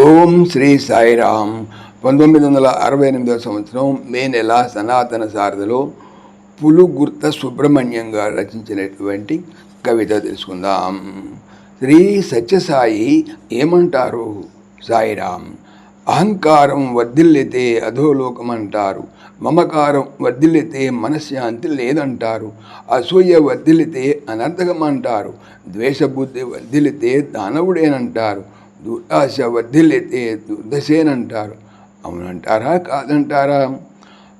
ఓం శ్రీ సాయిరామ్. పంతొమ్మిది వందల అరవై ఎనిమిదవ సంవత్సరం మే నెల సనాతన సారథిలో పులుగుర్త సుబ్రహ్మణ్యం గారు రచించినటువంటి కవిత తెలుసుకుందాం. శ్రీ సత్యసాయి ఏమంటారు? సాయిరామ్ అహంకారం వర్ధిల్లితే అధోలోకం అంటారు మమకారం వర్ధిల్లితే మనశ్శాంతి లేదంటారు అసూయ వర్ధిల్లితే అనర్థకం అంటారు ద్వేషబుద్ధి వర్ధిల్లితే దానవుడేనంటారు దుర్దాశ వర్ధిల్లితే దుర్దశేనంటారు అవునంటారా కాదంటారా?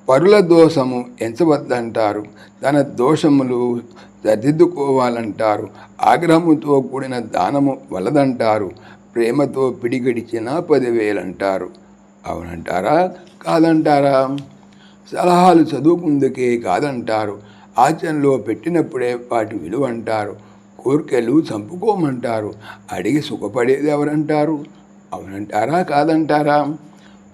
పరుల దోషము ఎంచవద్దంటారు. తన దోషములు సరిదిద్దుకోవాలంటారు. ఆగ్రహముతో కూడిన దానము వలదంటారు. ప్రేమతో పిడిగడిచిన పదివేలంటారు. అవునంటారా? కాదంటారా? సలహాలు చదువుకుందుకే కాదంటారు. ఆచరణలో పెట్టినప్పుడే వాటి విలువ అంటారు కోరికలు చంపుకోమంటారు. అడిగి సుఖపడేది ఎవరంటారు? అవునంటారా? కాదంటారా?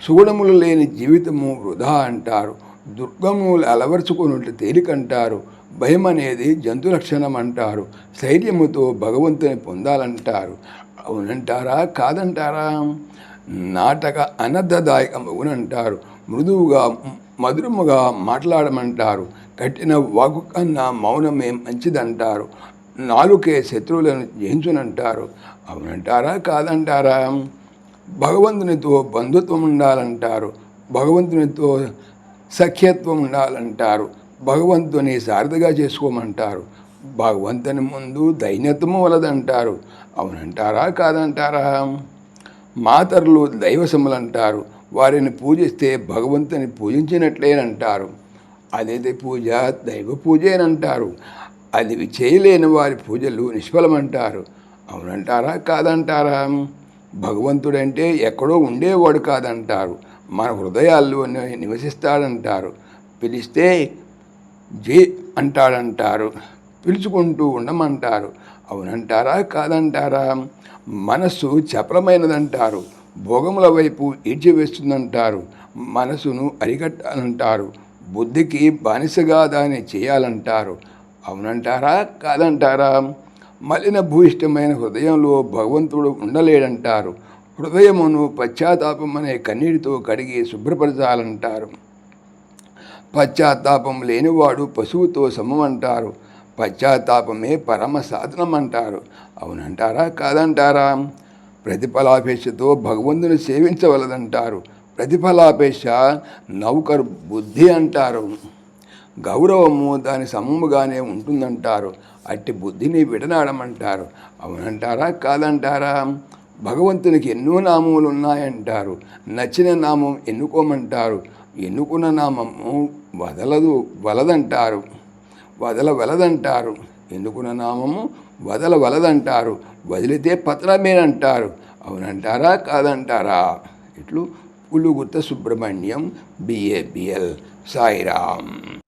సుగుణములు లేని జీవితము వృధా అంటారు. దుర్గములు అలవరుచుకున్నట్లు తేలికంటారు. భయం అనేది జంతు లక్షణం అంటారు ధైర్యముతో భగవంతుని పొందాలంటారు. అవునంటారా? కాదంటారా? నాటక అనర్థదాయకమగునంటారు మృదువుగా మధురముగా మాట్లాడమంటారు. కట్టిన వాకు కన్నా మౌనమే మంచిదంటారు. నాలుకే శత్రువులను జయించునంటారు. అవునంటారా? కాదంటారా? భగవంతునితో బంధుత్వం ఉండాలంటారు. భగవంతునితో సఖ్యత్వం ఉండాలంటారు. భగవంతుని సారథిగా చేసుకోమంటారు. భగవంతుని ముందు దైన్యత్వము వలదంటారు. అవునంటారా? కాదంటారా? మాతరులు దైవసములంటారు వారిని పూజిస్తే భగవంతుని పూజించినట్లేనంటారు. అదైతే పూజ దైవ పూజేనంటారు అది చేయలేని వారి పూజలు నిష్ఫలమంటారు. అవునంటారా? కాదంటారా? భగవంతుడంటే ఎక్కడో ఉండేవాడు కాదంటారు. మన హృదయాల్లో నివసిస్తాడంటారు. పిలిస్తే జే అంటాడంటారు. పిలుచుకుంటూ ఉండమంటారు. అవునంటారా? కాదంటారా? మనస్సు చపలమైనదంటారు. భోగముల వైపు ఈడ్చివేస్తుందంటారు. మనసును అరికట్టాలంటారు. బుద్ధికి బానిసగా దాన్ని చేయాలంటారు. అవునంటారా? కాదంటారా? మలిన భూయిష్టమైన హృదయంలో భగవంతుడు ఉండలేడంటారు. హృదయమును పశ్చాత్తాపం అనే కన్నీటితో కడిగి శుభ్రపరచాలంటారు. పశ్చాత్తాపం లేనివాడు పశువుతో సమమంటారు. పశ్చాత్తాపమే పరమ సాధనం అంటారు అవునంటారా? కాదంటారా? ప్రతిఫలాపేక్షతో భగవంతుని సేవించవలదంటారు. ప్రతిఫలాపేక్ష నౌకరు బుద్ధి అంటారు. గౌరవము దాని సమముగానే ఉంటుందంటారు. అట్టి బుద్ధిని విడనాడమంటారు. అవునంటారా? కాదంటారా? భగవంతునికి ఎన్నో నామములు ఉన్నాయంటారు నచ్చిన నామం ఎన్నుకోమంటారు. ఎన్నుకున్న నామము వదలదు వలదంటారు. వదల వలదంటారు ఎన్నుకున్న నామము వదల వలదంటారు వదిలితే పత్రమేనంటారు. అవునంటారా? కాదంటారా? ఇట్లు పులుగుత్త సుబ్రహ్మణ్యం బిఏబిఎల్ సాయిరామ్.